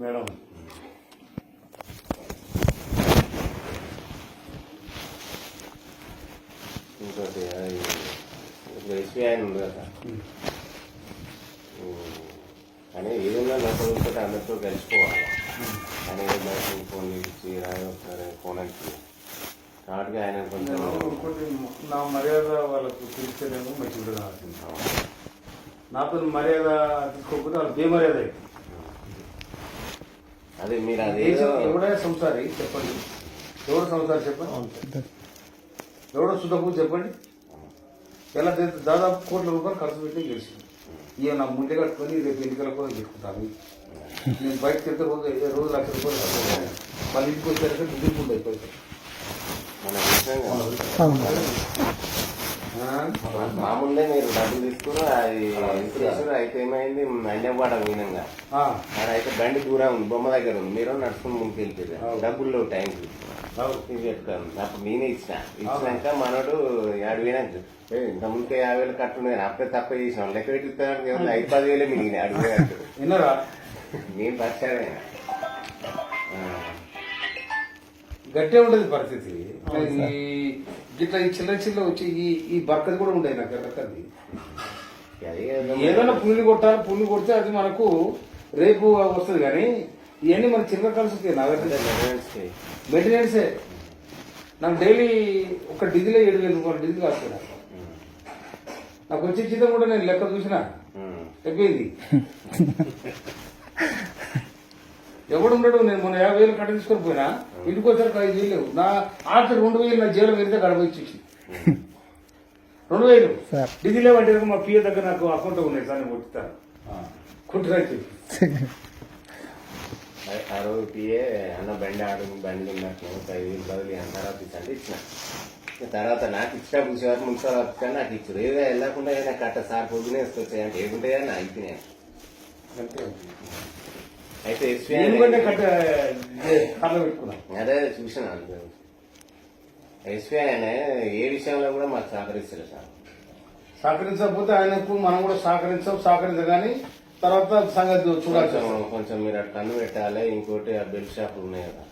Madam. ఇంకోటి ఇప్పుడు SBI ఉంది కదా. కానీ ఏదైనా ఉంటే అందరితో కలిసిపోవాలి. బయటకు ఫోన్ ఒకసారి ఫోన్ ఇచ్చి కాబట్టి ఆయన కొంచెం నా మర్యాద వాళ్ళకు తెలిస్తేనేమో మంచిగా నాతో మర్యాద తీసుకోకపోతే వాళ్ళు బేమర్యాద అవుతుంది. అదే మీరు అది ఎవడే సంసారి చెప్పండి. ఎవడు సంసారి చెప్పండి? ఎవడో సుధకు చెప్పండి? ఎలా దాదాపు కోట్ల రూపాయలు ఖర్చు పెట్టి గెలిచింది. ఇక నా ముందే కట్టుకొని రేపు ఎన్నికల కోసం తీసుకుంటాను నేను బయటకు వెళ్తే రోజు రోజు లక్ష రూపాయలు. మళ్ళీ ఇంటికి వచ్చాక దిగుతుంది విషయం మామూలుగా మీరు డబ్బులు తీసుకుని అది అయితే ఏమైంది? అన్యవాడ మీనంగా ఆడ అయితే బండి దూరం ఉంది బొమ్మ దగ్గర ఉంది. మీరు నడుచుకుని ముందుకు వెళ్ళిపోయారు డబ్బులు చెప్తాను. అప్పుడు నేనే ఇచ్చిన. ఇచ్చినాక మనోడు ఏడు వేలకు ఇంత ముందుకే యాభై వేలు కట్టున్నాయి అప్పుడే తప్ప చేసినాం. లెక్క పెట్టిస్తాను ఐదు పది వేలే మిగిలినాయి అడుగు విన్నారా? నేను పచ్చాడే గట్టే ఉండేది పరిస్థితి. ఈ గిట్ల ఈ చిల్లర చిల్లర వచ్చి ఈ ఈ బర్కది కూడా ఉండేది నాకు ఎర్రకది ఏదైనా పుల్లి కొట్టాలి పుల్లి కొడితే అది మనకు రేపు వస్తుంది కానీ ఇవన్నీ మన చిల్లర కలిసి నాకు మెయింటెనెన్సే నాకు డైలీ ఒక డీజిల్ ఏడు వేల రూపాయలు డీజిల్ కాస్తుంది నాకు. వచ్చే జీతం కూడా నేను లెక్క చూసిన. అయిపోయింది. ఎవడు ఉండడు నేను మొన్న యాభై వేలు కట్ట తీసుకొని పోయినా. ఇంటికి వచ్చాక ఐదు వేలు లేవు. నా ఆఖరి రెండు వేలు నా జైలు వెళ్తే గడప ఇచ్చేసి. రెండు వేలు. డీజిల్ అంటే మా పిఏ దగ్గర నాకు అకౌంట్ ఉన్నాయి సార్ నేను కొట్టుతాను. చెప్పి. ఆ రోజు పిఏ అన్న బండి ఆడు బండి ఉన్నట్లు ఒక ఐదు వేలు బదులు అని తర్వాత ఇచ్చండి ఇచ్చిన. ఇక తర్వాత నాకు ఇచ్చిన పూసేవారు మున్సిపల్ ఆఫీసర్ నాకు ఇచ్చారు. ఏదో వెళ్ళకుండా ఏదైనా కట్ట సార్ పొద్దునే వేసుకొచ్చాయి అంటే ఏముంటాయా నా అయిపోయినాయి. అంతే. అయితే అదే చూసిన ఎస్పీ ఆయన ఏ విషయంలో కూడా మాకు సహకరిస్తారు సార్. సహకరించకపోతే ఆయనకు మనం కూడా సహకరించాం సహకరించగాని తర్వాత సంగతి చూడాల్సి కొంచెం మీరు అటు కన్ను పెట్టాలి ఇంకోటి ఆ బెల్ షాపులు ఉన్నాయి కదా.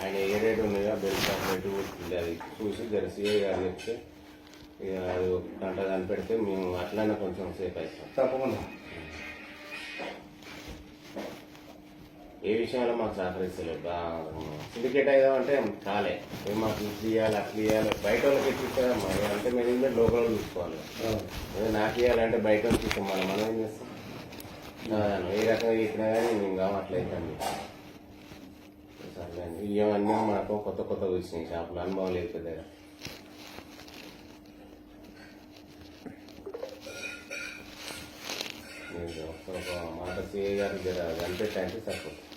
ఆయన ఏ రేటు ఉన్నాయో ఆ బెల్ షాప్ రేటు అది చూసి జర సిఐ గారు చెప్తే ఇక అది ఒక గంట కనిపెడితే మేము అట్లనే కొంచెం సేఫ్ అవుతాం తప్పకుండా. ఏ విషయంలో మాకు సహకరిస్తలేదు? సిండికేట్ అయ్యామంటే కాలే ఏ మాకు ఇట్లు ఇవ్వాలి అట్లా ఇవ్వాలి బయట వాళ్ళకి ఇక అంటే మేము లోకల్ చూసుకోవాలి. అదే నాకు ఇవ్వాలంటే బయట వాళ్ళకి ఇస్తాం మనం మనం ఏం చేస్తాం? ఏ రకంగా చెప్పినా కానీ మేము కావట్లేదు ఇవన్నీ మనకు కొత్త కొత్త వచ్చినాయి షాపులు అనుభవం లేదు పెద్దగా. మాట సిఐ గారు జర కనిపెట్టంటే సరిపోతుంది.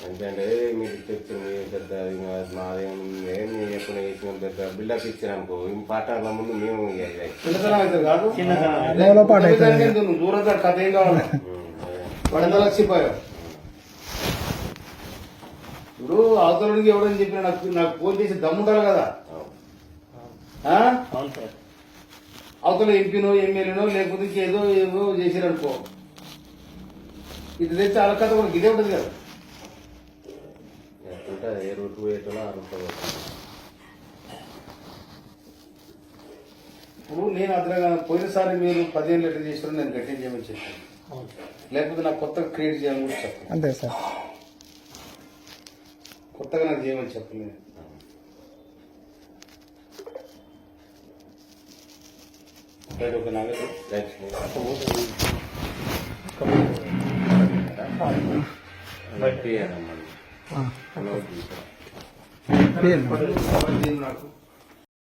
ఎందుకంటే మీకు తెచ్చి మీరు పెద్ద మాదేం ఏం వేసిన పెద్ద బిల్డప్ ఇచ్చినానుకో ఈ పాటల ముందు మేము దూరం కథ ఏం కావాలి? ఎంత లక్షిపోయావు ఇప్పుడు అవతలకి ఎవడని చెప్పినా నాకు నాకు ఫోన్ చేసి దమ్ముండాలి కదా? అవతల ఎంపీనో ఎమ్మెల్యేనో లేకపోతే ఇంకేదో ఏదో చేసిరనుకో ఇది తెచ్చి అలా కథ కూడా ఇదే ఉంటుంది కదా. ఏ రూట్ పోయేటో ఆ రూట్ ఇప్పుడు నేను అతను పోయినసారి మీరు పదిహేను లీటర్ చేసిన నేను గట్టిగా చేయమని చెప్పాను లేకపోతే నాకు కొత్తగా క్రియేట్ చేయాలని కూడా చెప్పాను అంతే సార్. కొత్తగా నాకు చేయమని చెప్పలేదు. రైట్ రైట్ ఆ, పేరు నాకు